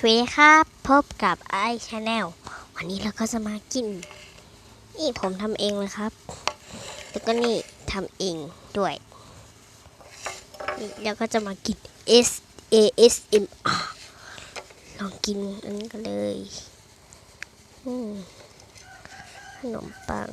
สวัสดีครับ พบกับไอชาแนลวันนี้เราก็จะมากิน นี่ผมทำเองเลยครับ แล้วก็นี่ทำเองด้วยนี่แล้วก็จะมากิน S A S M R ลองกินอันนี้กันเลยขนมปัง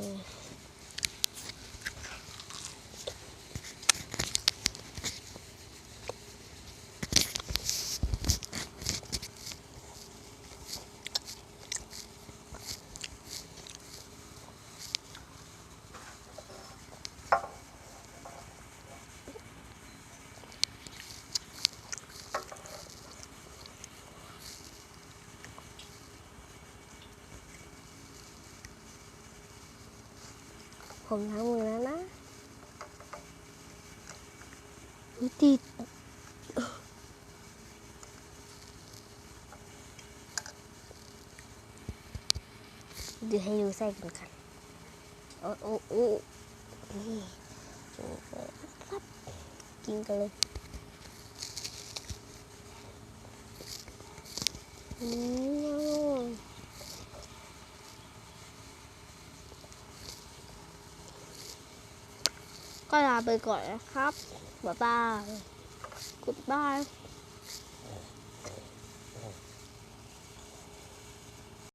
ผมล้างมือแล้วนะอุ๊ยติดเดี๋ยวให้ดูไส้กันค่ะโอ้โอ้โอ้นี่ครับกินกันเลยอืม ก็ลาไปก่อนนะครับบ๊ายบายกุดบาย